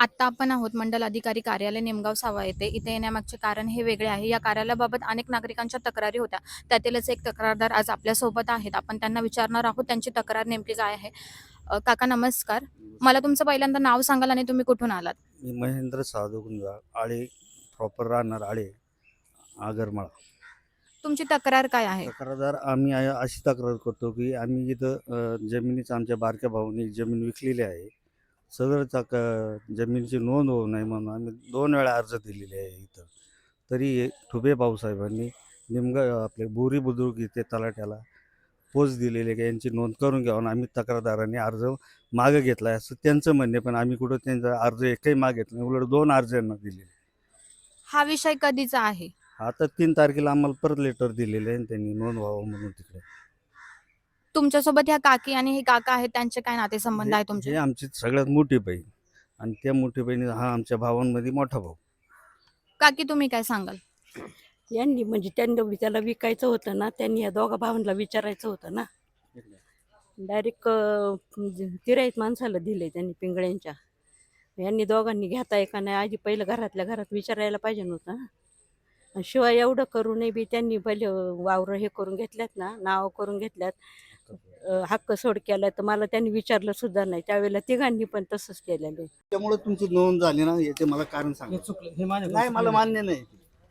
आत्ता आपण आहोत मंडल अधिकारी कार्यालय निमगाव सावा येथे. इथे येण्यामागचे कारण हे वेगळे आहे. या कार्यालयाबाबत अनेक नागरिकांच्या तक्रारी होत्या. त्यातीलच एक तक्रारदार आज आपल्यासोबत आहेत. आपण त्यांना विचारणार आहोत. त्यांची तक्रार नेमकी काय आहे? अ, काका नमस्कार. मला तुमचं पहिल्यांदा नाव सांगाल आणि तुम्ही कुठून आलात? मी महेंद्र साधू गुंजाळ आळे प्रॉपर राहणार आळे आगरमाळा. तुमची तक्रार काय आहे? तक्रारदार आम्ही अशी तक्रार करतो की आम्ही इथं अ, जमिनीचं आमच्या बारक्या भाऊनी जमीन विकलेली आहे. सदरचा क जमिनीची नोंद होऊ नये म्हणून आम्ही दोन वेळा अर्ज दिलेले आहे इथं. तरी ठुबे भाऊसाहेबांनी निमगा आपले बोरी बुद्रुक इथे तलाट्याला पोच दिलेले की यांची नोंद करून घ्यावं आणि आम्ही तक्रारदारांनी अर्ज मागं घेतला आहे. असं त्यांचं म्हणणे पण आम्ही कुठं त्यांचा अर्ज एकही माग घेतला नाही. उलट दोन अर्ज यांना दिलेले हा विषय कधीचा आहे? आता तीन तारखेला आम्हाला परत लेटर दिलेले आहे त्यांनी नोंद व्हावं म्हणून तिकडे. तुमच्यासोबत ह्या काकी आणि हे काका आहेत त्यांचे काय नातेसंबंध आहे हे तुमचे आमची सगळ्यात मोठी बहीण. आणि त्या मोठी बहिणी हा आमच्या भावांमध्ये मोठा भाऊ. काकी तुम्ही काय सांगाल? यांनी म्हणजे त्यांना वि- त्याला विकायचं होतं ना त्यांनी या दोघा भावांना विचारायचं होतं ना. डायरेक्ट तिराईत माणसाला दिले त्यांनी पिंगळ्यांच्या. यांनी दोघांनी घेताय का नाही आधी पहिलं घरातल्या घरात विचारायला पाहिजे नव्हतं. ना आणि शिवाय एवढं करूनही बी त्यांनी पहिले वावरं हे करून घेतल्यात ना नाव करून घेतल्यात. हक्क सोड केला तर मला त्यांनी विचारलं सुद्धा नाही त्यावेळेला तिघांनी पण तसंच केलेलं आहे त्यामुळे तुमची नोंद झाली ना याचे मला कारण हे सांगा चुकलं हे नाही मला. मान्य नाही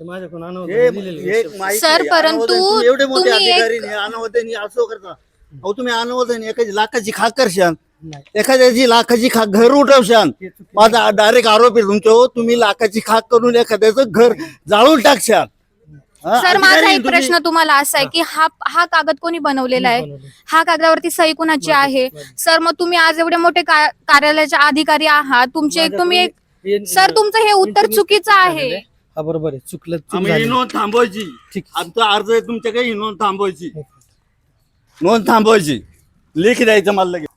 ते माझ्याकडून अनावधान हे- दिलेलं हे आहे. माहिती सर, आहे. परंतु अनावधान एवढे मोठे तुम्ही एक- अधिकारी नाही, अनावधानी असं करता अहो तुम्ही अनावधानी एखादी लाखाची खाक करशान नाही, एखाद्याची लाखाची खाक घर उठवशान हे चुकलं. माझा डायरेक्ट आरोप आहे तुमच्यावर तुम्ही लाखाची खाक करून एखाद्याचं घर जाळून टाकशान हा, सर माझा एक तुम्ही- प्रश्न तुम्हाला असा आहे की हा हा कागद कोणी बनवलेला आहे. हा कागदावरती सही कुणाची आहे. सर मग तुम्ही आज एवढे मोठे का- कार्यालयाचे अधिकारी आहात. तुमचे एक तुम्ही एक हे- सर तुमचं हे उत्तर चुकीचं झालेलं आहे. हा बरोबर आहे. चुकलं चूक आम्ही झाली. नोंद थांबवायची. ठीक आमचा अर्ज आहे तुमच्याकडे ही नोंद थांबवायची. नोंद थांबवायची. लेख द्यायचं मला लगेच.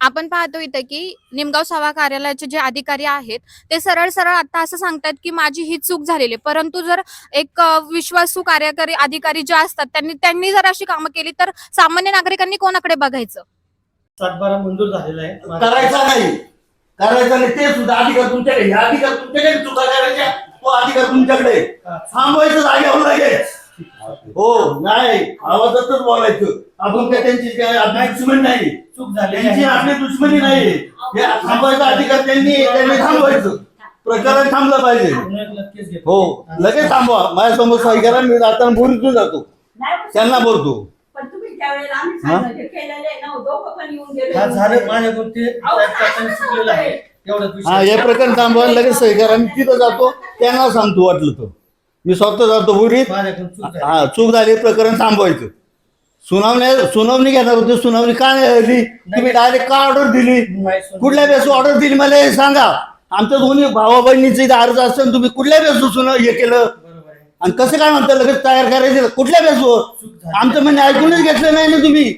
आपण पाहतो इथं की निमगाव सभा कार्यालयाचे जे अधिकारी आहेत ते सरळ सरळ आता असं सांगतात की माझी ही चूक झालेली आहे. परंतु जर एक विश्वासू कार्यकारी अधिकारी जे असतात त्यांनी त्यांनी जर अशी कामं केली तर सामान्य नागरिकांनी कोणाकडे बघायचं? सातबारा मंजूर झालेला आहे. करायचा नाही. करायचा नाही ते सुद्धा अधिकार तुमच्याकडे हे अधिकार तुमच्याकडे चुका करायच्या. तो अधिकार तुमच्याकडे आहे. थांबवायचं जागेवर लगेच. हो नाही. आवाजातच बोलायचं. आपण काय त्यांची आपली दुश्मनी नाही. चूक झाली. त्यांची आपली दुश्मनी नाही. हे थांबवायचा अधिकार त्यांनी त्यांनी थांबवायचं. प्रकरण थांबलं पाहिजे. हो लगेच थांबवा. माझ्यासमोर सही करा मी जाताना बोलतो जातो. त्यांना बोलतो. हा? हा झालं आहे. हा हे प्रकरण थांबवा लगेच सही करा. मी तिथं जातो त्यांना सांगतो वाटलं तर. मी स्वतः जातो बुरीत माझ्याकडून चूक झाली. हा चूक झाली प्रकरण थांबवायचं. सुनावणी सुनावणी घेणार होते सुनावणी का नाही झाली तुम्ही डायरेक्ट का ऑर्डर दिली? नाही. कुठल्या बेसू ऑर्डर दिली मला हे सांगा. आमच्या दोन्ही भावा बहिणीचे इथे अर्ज असताना तुम्ही कुठल्या बेसू सुना हे केलं? बरोबर आहे. आणि कसं काय म्हणता लगेच तयार करायचं? कुठल्या बेसू चूक झाली. आमचं म्हणणे ऐकूनच घेतलं नाही ना तुम्ही.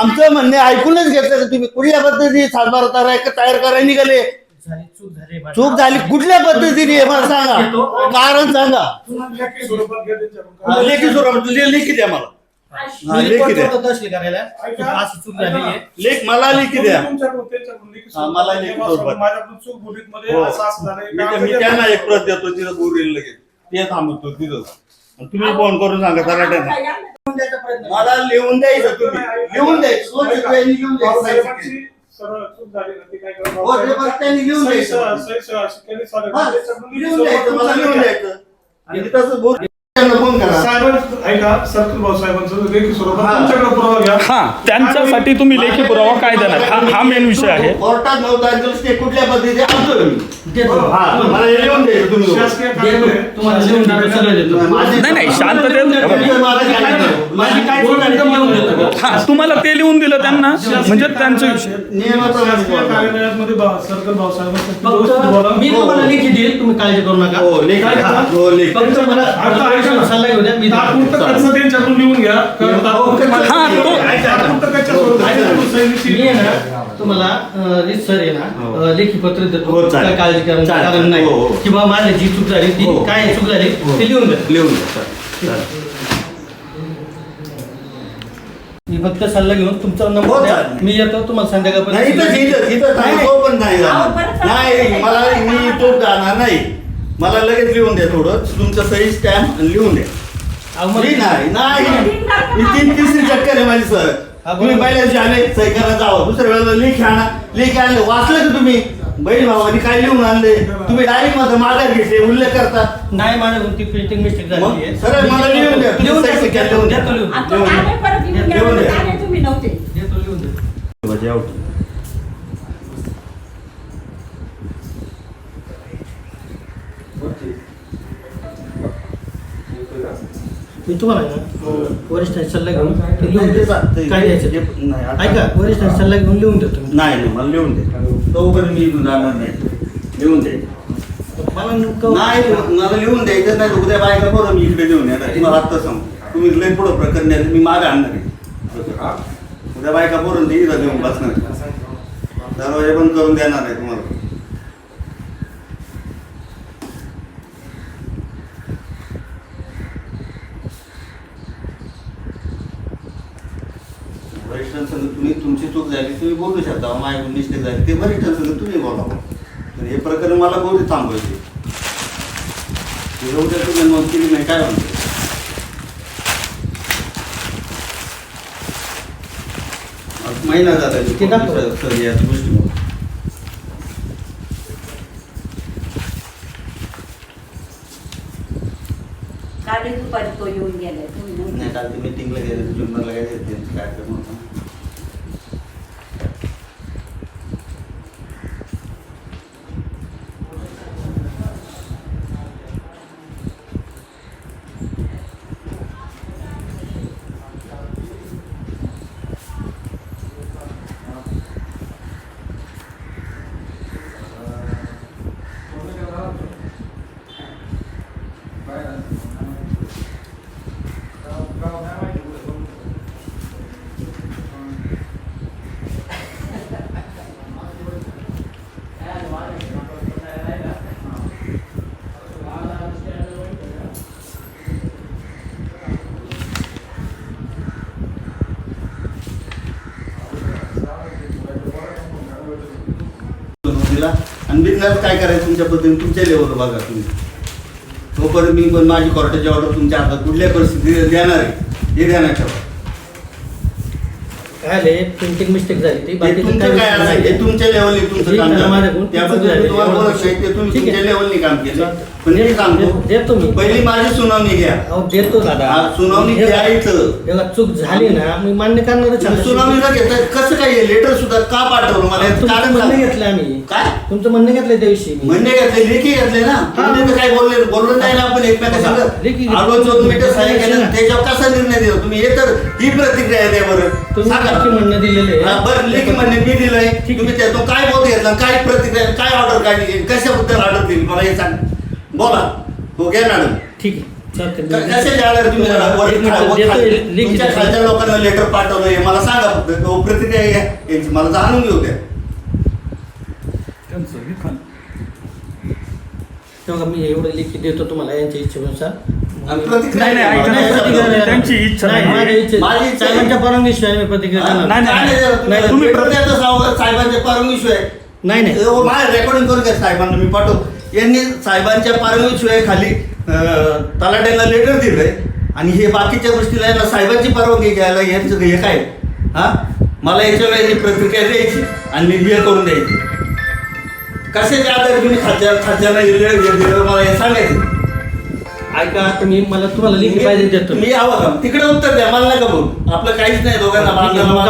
आमचं म्हणणे ऐकूनच घेतलं ना तुम्ही. कुठल्या पद्धतीने सातबारा तयार तयार करायला निघाले? चूक झाली माझी. चूक झाली. कुठल्या पद्धतीने हे मला सांगा. कारण सांगा. हा, लेखी स्वरूपात ले- लेखी द्या मला. हा, मी लेखी द्या. करतो तहसील करायला? अशी चूक झाली आहे. लेख मला लेखी द्या. हा, मला लेखी स्वरूपात. हो. मी त्यांना एक प्रत देतो तिथं बोरेल लगेच. ते थांबवतो तिथं आणि तुम्ही फोन करून सांगा तराट्यांना मला लिहून द्यायचं तुम्ही. लिहून द्यायचं. दोन शिकवायांनी लिहून द्यायचं. सरळ चूक झाली ना, ती काय? हो, ते बरं त्यांनी लिहून सही- द्यायचं सही- सही- शिक्क्याने चालेल. हा, त्याच्याकडून लिहून द्यायचं मला लिहून द्यायचं आणि तसं बोल त्यांना फोन करा साहेबांचं ऐका सर्कल भाऊ साहेबांचं लेखी स्वरूपात हा. तुमच्याकडे पुरावा घ्या हा त्यांच्यासाठी तुम्ही लेखी पुरावा काय देणार हा हा मेन विषय आहे कोर्टात नऊ तारखेला स्टे कुठल्या पद्धतीने आणतोय मी देतो. हा मला हे लिहून द्यायचं तुम्ही लोकं. शासकीय देतो. कार्यालय तुम्हाला लिहून देतो, सगळं देतो. माझी- नाही, नाही, शांततेत- काय नाही. माझी काय चूक झाली ती लिहून देतो. हा तुम्हाला ते लिहून दिलं त्यांना म्हणजे त्यांचा विषय नियमाप्रमाणे शासकीय. कार्यालयामध्ये बा- सर्कल भाऊ फक्त. मी तुम्हाला लेखी देईल तुम्ही काळजी करू नका हो लेखी? हो लेखी फक्त मला आता ऐका. सल्ला मी. तात्पुरतं लिहून घ्या कारण तात्पुरतं खर्च- हा, तो- तात्पुरतं त्याच्या स्वरूपात मी सही- आहे ना तुम्हाला अं, रीत सर आहे ना हो. अं, लेखी पत्र देतो हो, चालेल. काय काळजी करायचं चालेल. कारण नाही हो, हो. किंवा माझी जी चूक झाली ती हो. काय चूक झाली ते लिहून द्या लिहून द्या. चालेल. चालेल. मी फक्त सल्ला घेऊन तुमचा हो, नंबर द्या. चालेल. मी येतो तुम्हाला नाही संध्याकाळपर्यंत इथं इथं पण नाही जाणार. नाही मला मी तो जाणार नाही मला लगेच लिहून द्या थोडं. तुमचं सही स्टॅम्प लिहून द्या. मी नाही. नाही. मी तीन तिसरी चक्कर आहे माझी सर हा, तुम्ही. पहिल्या दिवशी आले सही करायला जावं. दुसऱ्या वेळेला लेख आणा. लेख आणले वाचलं का तुम्ही? बहीण भावानी काय लिहून आणले? तुम्ही डायरेक्ट माझं माघार घेतले उल्लेख करता. नाही माझ्याकडून ती प्रिंटिंग मिस्टेक झाली सरळ मला लिहून द्या. लिहून द्या, द्या, लिहून द्या. द्या, लिहून. आता आले परत येऊन गेला लिहून द्या. आले तुम्ही नव्हते. देतो लिहून द्या. मी तुम्हाला ना वरिष्ठ सल्ला घेऊन ते लिहून ते देतो. चालतंय. काय द्यायचं ते- ते? नाही, आता- ऐका वरिष्ठ सल्ला घेऊन लिहून देतो मी. नाही नाही मला लिहून दे तोपर्यंत मी जाणार नाही लिहून दे मला नेमकं नाही मला लिहून द्यायचं नाही उद्या बायका बरं मी इकडे लिहून येणार तुम्हाला आत्ता सांग तुम्ही लई पुढं प्रकरण द्याल मी मागे आणणार आहे उद्या बायका बरोबर ते इथं लिहून बसणार दरवाजे पण करून देणार आहे तुम्हाला वरिष्ठांसंग तुम्ही तुमची चूक झाली तुम्ही बोलू शकता माझ्याकडून मिस्टेक झाली. ते वरिष्ठांसंग तुम्ही बोलावं पण हे प्रकरण मला बोलू थांबवायचे? उद्या तुम्ही नोंद केली नाही काय म्हणते? आज महिना झाला ते दाखव. सर या गोष्टी काल दुपारी तो येऊन गेलाय. नाही काल ते मीटिंगला गेले जुन्नरला गेले त्यांचे कार्यक्रम होता दिला आणि बिझनेस काय करायचं तुमच्या पद्धतीने? तुमच्या लेवलवर बघा तुम्ही. तोपर्यंत मी पण माझी कोर्टाची ऑर्डर तुमच्या हातात कुठल्या परिस्थितीत देणार आहे हे देणार ठेवा. काय प्रिंटिंग मिस्टेक झाली ती बाकीचं तुमचं काय. हे तुमच्या लेवलनी तुमचं ठीक काम आहे, झालं. त्याबद्दल. मी तुम्हाला बोलत नाही ते तुम्ही ठीक आहे. तुमच्या लेवलनी काम केलं. पण मी सांगतो दे- देतो मी. पहिली माझी सुनावणी घ्या अहो देतो दादा हा, सुनावणी हे बघा, द्यायचं चूक झाली ना मी मान्य करणारच आहे. सुनावणीला घेता कसं काय लेटर सुद्धा का पाठवलं मला याचं तुमचं कारण म्हणणं सांगा. घेतलं आम्ही काय तुमचं म्हणणं घेतलं त्याविषयी मी म्हणणे घेतले लेखी घेतले ना तुम्ही तर काय बोलले बोललो नाही ना आपण एकमेकांसंग लेखी घेतले. आलो दोन मीटर साहेब केलं ना. त्याच्यावर कसा निर्णय दिला तुम्ही हे तर ही प्रतिक्रिया द्या बरं तुम्ही सांगा लेखी म्हणणं दिलेले हा, बरं लेखी म्हणणे मी दिलंय. ठीक. तुम्ही त्यातून काय बोध घेतला काय प्रतिक्रिया काय ऑर्डर काढली? कशाबद्दल ऑर्डर दिली? मला हे सांग. बोला. हो घ्या मॅडम. ठीक आहे. खालच्या लोकांना लेटर पाठवलंय. मला सांगा फक्त. तो प्रतिक्रिया घ्या. यांची मला जाणून घेऊ द्या. तेव्हा मी एवढं लेखी देतो तुम्हाला यांच्या इच्छेनुसार. नाही, नाही, ऐका, नाही, नाही, प्रतिक्रिया नाही, द्या. त्यांची इच्छा नाही, नाही. माझ्या इच्छे- माझी इच्छा आहे. साहेबांच्या परवानगीशिवाय मी प्रतिक्रिया हा? देणार. नाही, नाही. तुम्ही साहेबांच्या हो, माझ्या रेकॉर्डिंग करून घ्या साहेबांना मी पाठव. यांनी साहेबांच्या खाली अं, तलाट्याला लेटर दिलंय. आणि हे बाकीच्या गोष्टीला यांना साहेबांची परवानगी घ्यायला यांचं हे काय? हा? मला याच्या वेळेस प्रतिक्रिया द्यायची आणि मी हे करून द्यायची. कशाच्या आधारे तुम्ही हे लेटर दिलं मला हे सांगायचं. ऐका तुम्ही मला तुम्हाला लेखी पाहिजे देतो मी का तिकडे उत्तर द्या मला नका बोलू. आपलं काहीच नाही दोघांना?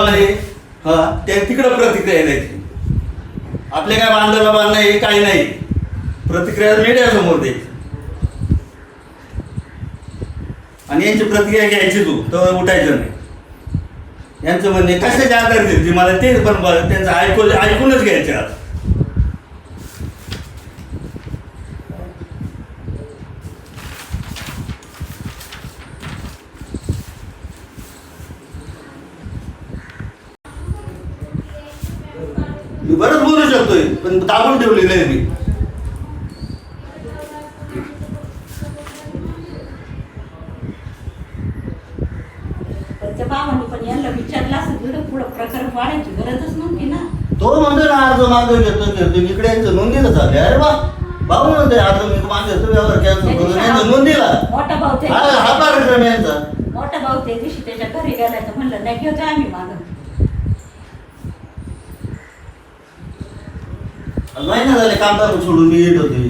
आहे. हा त्या तिकडे प्रतिक्रिया द्यायची आपले काय बांधायला बांधणं आहे काही नाही. प्रतिक्रिया मीडिया समोर द्यायची आणि यांची प्रतिक्रिया घ्यायची तू तर उठायचं नाही. यांचं म्हणणे कशाच्या आधार दिली मला तेच पण त्यांचं ऐकून ऐकूनच घ्यायचे मी बरंच बोलू शकतोय पण दाबून ठेवलेलं आहे मी. पण यांना विचारलं असं पुढं वाढायची गरजच नव्हती ना. तो म्हणतो ना अर्ज मागं घेतो घेतो इकडे यांचं नोंदीला झाले. अरे बा भाऊ म्हणते अर्ज मी व्यवहार कॅन्सल करून यांचं नोंदीला. मोठा भाऊ हा हा त्या कार्यक्रम आहे यांचा. मोठा भाऊ त्या दिवशी त्याच्या घरी गेला तर म्हणलं नाही घेतो आम्ही मागं. महिना झाले कामगार सोडून मी येत होते.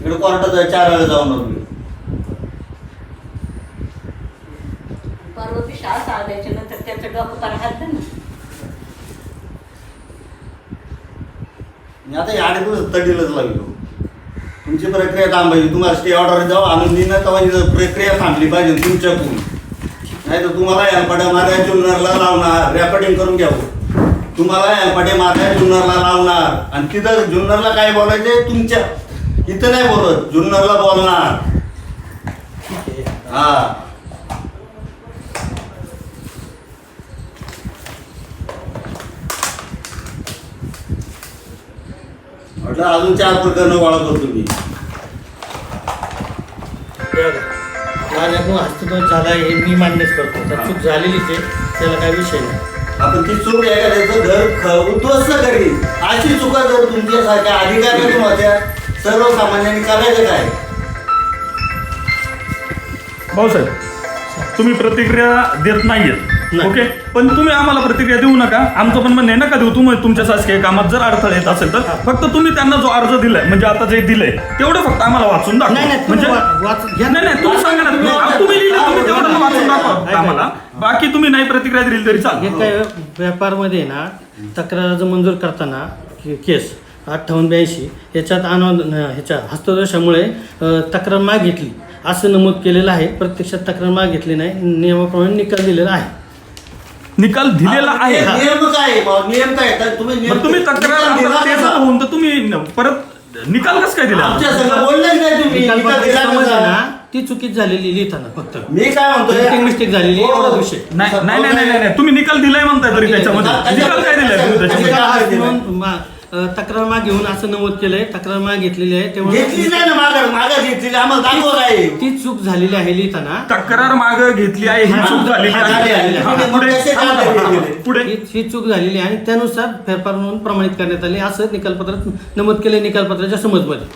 इकडे कोर्टात चार वेळा जाऊन मी. परवा शाळा चालवायच्या नंतर त्याचं डोकं पार हलतं ना. आता या आठ दिवस तडीलच लागलो. तुमची प्रक्रिया थांबायची. तुम्हाला स्टे ऑर्डर जाऊ तेव्हा ही प्रक्रिया थांबली पाहिजे तुमच्याकडून नाही तर तुम्हाला यालपाट्या माऱ्या जुन्नरला लावणार. रेकॉर्डिंग करून घ्यावं. तुम्हाला यालपाट्या माऱ्या जुन्नरला लावणार. आणि तिथं जुन्नरला काय बोलायचे तुमच्या इथं नाही बोलत जुन्नरला बोलणार. हा. म्हटलं अजून चार प्रकरणं गोळा करतो मी. माझ्याकडून हस्तगत झाला हे मी मान्यच करतो. तर चूक झालेलीच आहे त्याला काय विषय नाही. आपण ती चूक एखाद्याचं घर ख- उद्ध्वस्त करी अशी चुका जर तुमच्यासारख्या अधिकाऱ्यांनी होत्या सर्वसामान्यांनी करायचं काय? भाऊसाहेब तुम्ही प्रतिक्रिया देत नाहीयेत. ओके? पण तुम्ही आम्हाला प्रतिक्रिया देऊ नका. आमचं पण म्हणणं नका देऊ. तुम्ही तुमच्या शासकीय कामात जर अडथळे येत असेल तर फक्त तुम्ही त्यांना जो अर्ज दिलाय म्हणजे आता जे दिलंय तेवढं फक्त आम्हाला वाचून दाखवा. नाही, नाही, तुम्ही म्हणजे वा- वाच- घ्या. नाही नाही तुम्ही सांगा ना. तुम्ही तुम्ही लिहिलं तुम्ही तेवढं वाचून दाखवा. आम्हाला. बाकी तुम्ही नाही प्रतिक्रिया दिली तरी हे चालेल काय व्यापारमध्ये ना तक्रार अर्ज मंजूर करताना के- केस अठ्ठावन्न ब्याऐंशी याच्यात अनुवाद ह्याच्या हस्तदोषामुळे अ, तक्रार मागितली. असं नमूद केलेलं आहे. प्रत्यक्षात तक्रार मागितली नाही. नियमाप्रमाणे निकाल दिलेला आहे. निकाल दिलेला आहे नियम काय भाऊ? नियम काय आहे? तर तुम्ही नियम- मग तुम्ही तक्रार निकाल दिला ते कसा? जर होऊन तर तुम्ही न- परत निकाल कसं काय दिला आमच्या संग बोललेच नाही तुम्ही निकाल निकाल पत्र दिला समज आहे कसा? ना ती चुकीच झालेली लिहिताना फक्त मी काय म्हणतोय Printing mistake झालेली आहे, एवढाच विषय. नाही नाही नाही नाही नाही तुम्ही निकाल दिलाय म्हणताय तरी त्याच्यामध्ये निकाल काय दिलाय तुम्ही त्याच्यामध्ये निकाल मा- तक्रार मागे घेऊन असं नमूद केलंय तक्रार मागे घेतलेली आहे घेतली तेव्हा नाही ना मागं मागं घेतलेली आम्हाला दाखव काय. आहे? ती चूक झालेली आहे लिहिताना. तक्रार माग घेतली आहे ही चूक झालेली झाली आहे. हा, पुढे कसे ही ही? चूक झालेली आहे आणि त्यानुसार फेरफार म्हणून प्रमाणित करण्यात आले. असं निकालपत्रात नमूद केले निकालपत्राच्या समजमध्ये.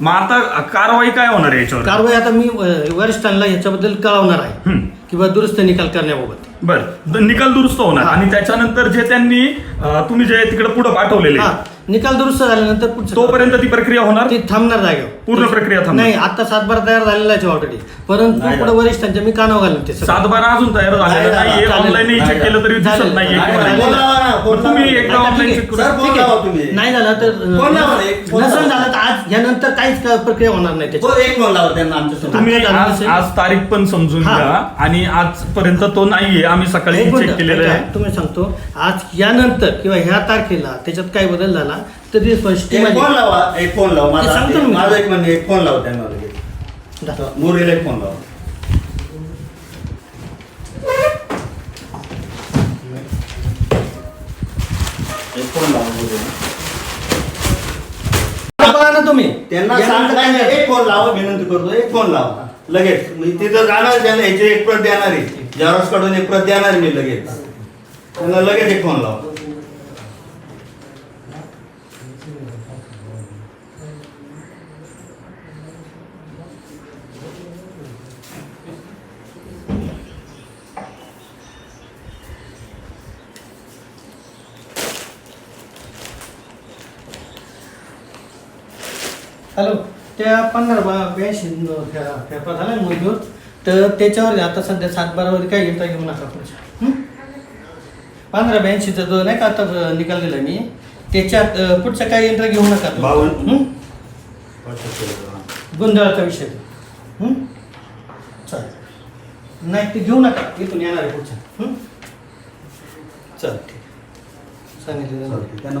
मग आता कारवाई काय होणार आहे याच्यावर? कारवाई आता मी अ, वरिष्ठांना ह्याच्याबद्दल कळवणार आहे. हम्म. किंवा दुरुस्त निकाल करण्याबाबत. बर. द- निकाल दुरुस्त होणार. आणि त्याच्यानंतर जे त्यांनी अं, तुम्ही जे तिकडे पुढे पाठवलेले हा. निकाल दुरुस्त झाल्यानंतर पुढचं तोपर्यंत ती प्रक्रिया होणार ती थांबणार जागेवर पूर्ण प्रक्रिया थांबणार. नाही आता सातबारा तयार झालेला आहे ऑलरेडी परंतु नाही पुढे वरिष्ठांच्या मी कानावर घालून ते सगळं. सातबारा अजून तयार झालेला नाही. ऑनलाईन चेक केलं तरी दिसत झालेलं. नाहीये नाही, किंवा नाही, नाही. फोन लावा ना, फोन मग तुम्ही लावा. एकदा आता ऑनलाईन ठीक चेक आहे. करू सर, फोन ठीक लावा आहे. तुम्ही. नाही झालं तर अ, फोन लावा, एक फोन नसेल लावा. झालं तर आज यानंतर काहीच का- प्रक्रिया होणार नाही त्याची एक फोन लावा त्यांना आमच्यासमोर. तुम्ही झालं आज. आज तारीख पण समजून हा. घ्या आणि आजपर्यंत तो नाहीये आम्ही सकाळी चेक केलेलं आहे तुम्ही सांगतो आज यानंतर किंवा ह्या तारखेला त्याच्यात काय बदल झाला तरी एक स्पष्टीमध्ये फोन लावा एक फोन लावा. ते माझा सांगतो ना मी. माझं एक म्हणणे एक फोन लावा त्यांना लगेच. दाखवा. मोरेला एक फोन लावा. एक फोन लावा मोरेला. बघा ना तुम्ही. त्यांना यानंतर सांग काय नाही, झालं? एक फोन लावा विनंती करतो एक फोन लावा. लगेच. मी तिथं जाणार त्यांना ह्याची एक प्रत देणार आहे. झेरॉक्सकडून एक प्रत देणार मी लगेच. त्यांना लगेच एक फोन लावा. हॅलो त्या पंधरा बा ब्याऐंशी फेरफार झाला ना मंजूर तर त्याच्यावर आता सध्या सातबारावर काय घेता घेऊ नका पुढच्या? पंधरा ब्याऐंशीचा जो नाही का आता निकाल दिला मी त्याच्यात अं, पुढचा काय यंत्र घेऊ नका. बावन्न. गोंधळाचा विषय? चालेल नाही ते घेऊ नका इथून येणार आहे पुढच्या? चल ठीक सांगितलं. त्यांना